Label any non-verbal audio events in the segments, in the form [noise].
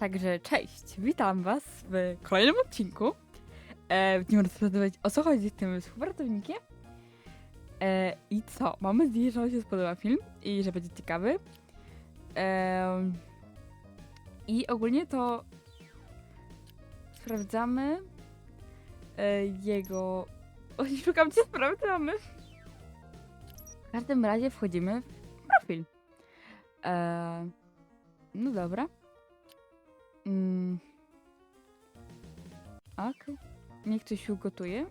Także cześć, witam was w kolejnym odcinku. E, będziemy rozmawiać o co chodzi z tym współpracownikiem. E, I co? Mamy nadzieję, że wam się spodoba film i że będzie ciekawy. E, I ogólnie to sprawdzamy e, jego... O, szukam cię, sprawdzamy. W każdym razie wchodzimy w profil. E, no dobra. Mm. Okej. Niech coś ugotuje.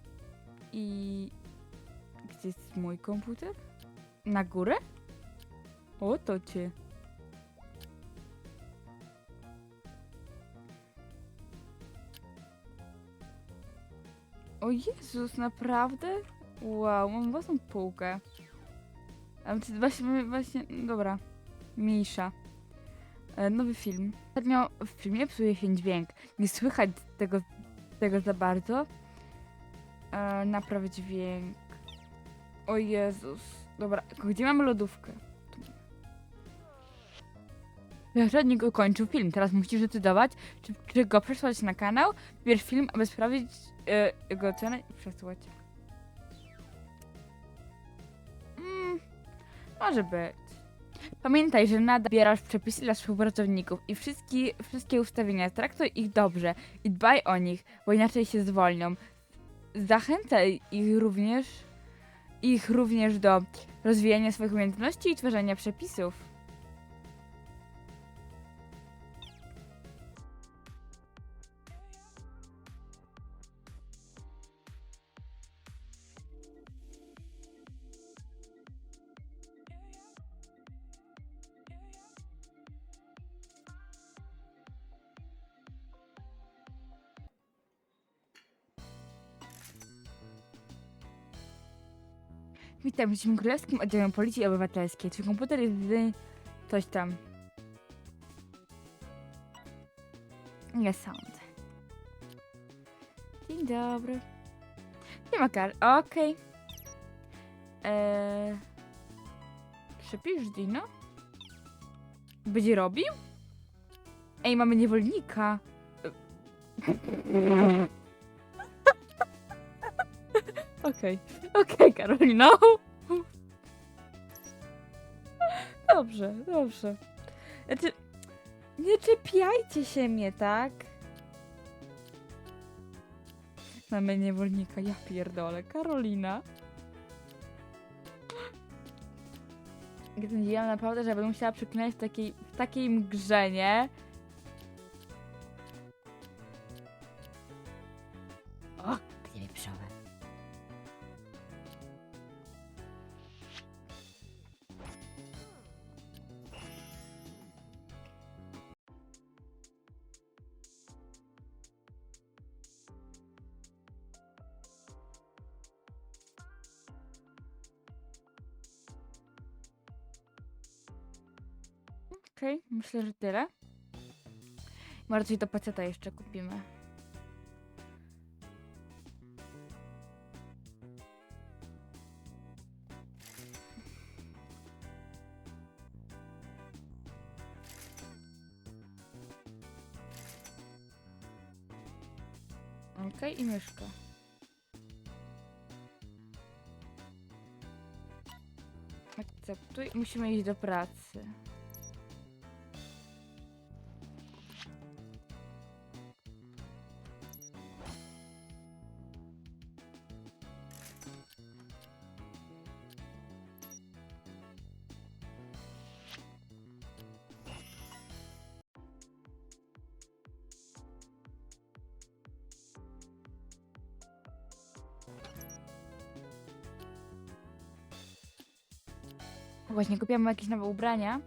I... Gdzie jest mój komputer? Na górę? O, to cię. O Jezus, naprawdę? Wow, mam własną półkę. A właśnie, właśnie, dobra. Mniejsza. E, Nowy film. Ostatnio w filmie psuje się dźwięk. Nie słychać tego, tego za bardzo. E, dźwięk. O Jezus. Dobra, gdzie mamy lodówkę? Tu. Poprzednik ukończył film. Teraz musisz zdecydować, czy, czy go przesłać na kanał. Wybierz film, aby sprawdzić e, jego ocenę i przesłać. Mm, może być. Pamiętaj, że nadal bierasz przepisy dla współpracowników i wszystkie, wszystkie ustawienia. Traktuj ich dobrze i dbaj o nich, bo inaczej się zwolnią. Zachęcaj ich również, ich również do rozwijania swoich umiejętności i tworzenia przepisów. Witam Dzikim Królewskim Oddziale Policji Obywatelskiej. Twój komputer jest z... coś tam. Nie sądzę. Dzień dobry. Nie ma kar. Okej. Eee... Przepisz Dino? Będzie robił? Ej, mamy niewolnika. Okej. Okej, Karolino. Dobrze, dobrze. Znaczy, nie czepiajcie się mnie, tak? Mamy niewolnika, ja pierdolę. Karolina. Jestem dziwna naprawdę, że będę musiała przeklinać w takiej, w takiej mgrze, nie? Okej, myślę, że tyle. Może coś do paceta jeszcze kupimy. Okej, i myszka. Akceptuj. Musimy iść do pracy. Właśnie kupiłam jakieś nowe ubrania.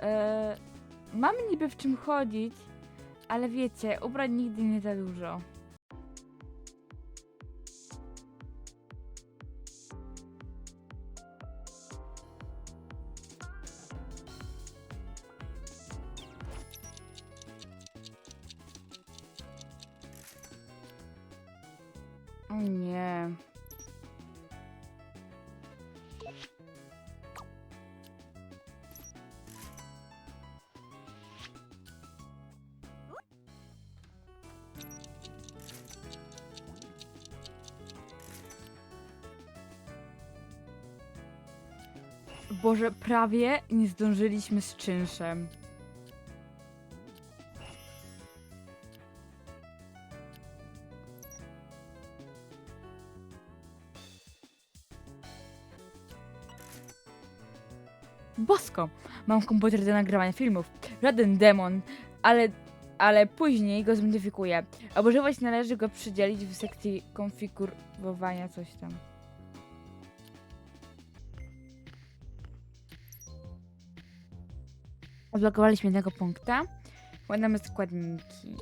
Eee, mam niby w czym chodzić, ale wiecie, ubrań nigdy nie za dużo. Boże, prawie nie zdążyliśmy z czynszem. Mam komputer do nagrywania filmów. Żaden demon, ale, ale później go zmodyfikuję. A używać należy go przydzielić w sekcji konfigurowania coś tam. Odblokowaliśmy jednego punkta. Ładamy składniki.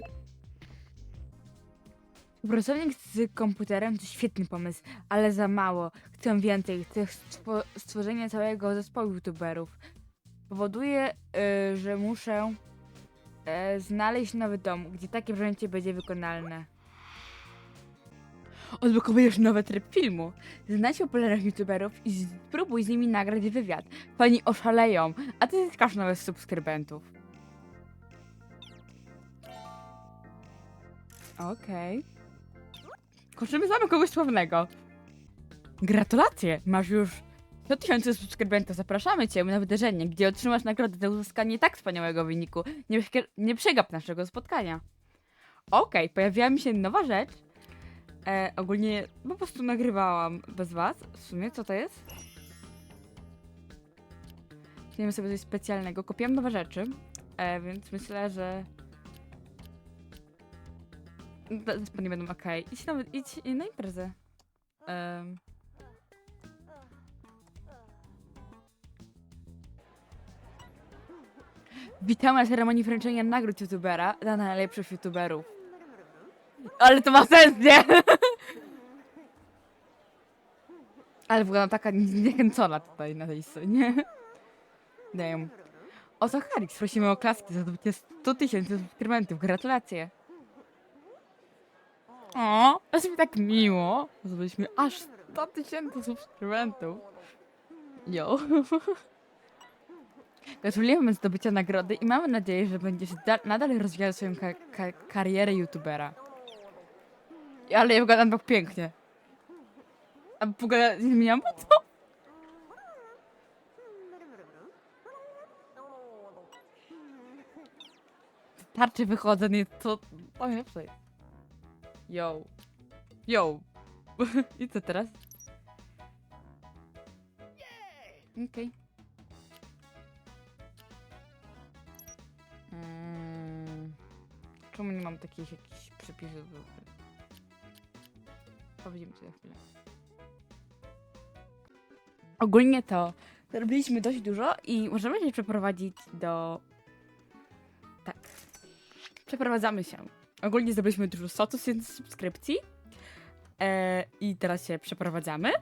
Pracownik z komputerem to świetny pomysł, ale za mało. Chcę więcej. Chcę stwo- stworzenia całego zespołu youtuberów. Powoduje, y, że muszę y, znaleźć nowy dom, gdzie takie wzięcie będzie wykonalne. Odblokowujesz nowy tryb filmu. Znajdź popularnych youtuberów i spróbuj z nimi nagrać wywiad. Pani oszaleją, a ty zyskasz nowych subskrybentów. Okej. Kończymy znamy kogoś sławnego. Gratulacje! Masz już 100 tysięcy subskrybentów. Zapraszamy Cię na wydarzenie, gdzie otrzymasz nagrodę za uzyskanie tak wspaniałego wyniku. Nie, nie przegap naszego spotkania. Okej, pojawiła mi się nowa rzecz. E, ogólnie po prostu nagrywałam bez Was. W sumie, co to jest? Wiemy sobie coś specjalnego. Kupiłam nowe rzeczy, e, więc myślę, że no, nie będą okej. Idź nawet, idź na imprezę. Em. Witamy na ceremonii wręczenia nagród youtubera dla najlepszych youtuberów. Ale to ma sens, nie? [laughs] Ale wygląda taka zniechęcona tutaj na tej scenie. [laughs] Damn. O co Harix? Prosimy o klaski za zdobycie 100 tysięcy subskrybentów. Gratulacje. O, jest mi tak miło. Zdobyliśmy aż 100 tysięcy subskrybentów. Yo. [laughs] Gratulujemy zdobycia nagrody i mamy nadzieję, że będziesz da- nadal rozwijał swoją ka- ka- karierę youtubera. Ale ja wyglądam tak pięknie. A w ogóle nie zmieniam co? Tarczy wychodzę, nie to... To najlepsze jest. Yo. Yo. [laughs] I co teraz? Okej. Mm. Nie mam takich jakichś przepisów? Powiedziemy to chwilę. Ogólnie to zrobiliśmy dość dużo i możemy się przeprowadzić do... Tak. Przeprowadzamy się. Ogólnie zrobiliśmy dużo 100 tysięcy subskrypcji. E, I teraz się przeprowadzamy.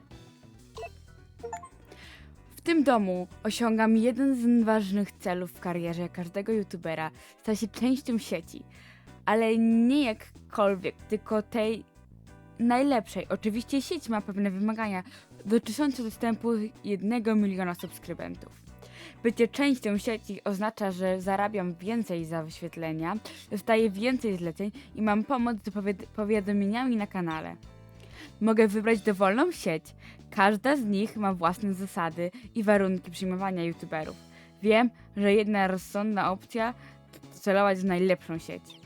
W tym domu osiągam jeden z ważnych celów w karierze każdego youtubera. Stać się częścią sieci. Ale nie jakkolwiek, tylko tej najlepszej. Oczywiście sieć ma pewne wymagania dotyczące dostępu jednego miliona subskrybentów. Bycie częścią sieci oznacza, że zarabiam więcej za wyświetlenia, dostaję więcej zleceń i mam pomoc z powiadomieniami na kanale. Mogę wybrać dowolną sieć. Każda z nich ma własne zasady i warunki przyjmowania youtuberów. Wiem, że jedna rozsądna opcja to celować w najlepszą sieć.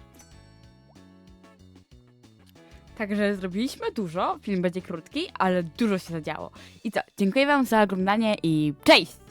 Także zrobiliśmy dużo, film będzie krótki, ale dużo się zadziało. I co, dziękuję wam za oglądanie i cześć!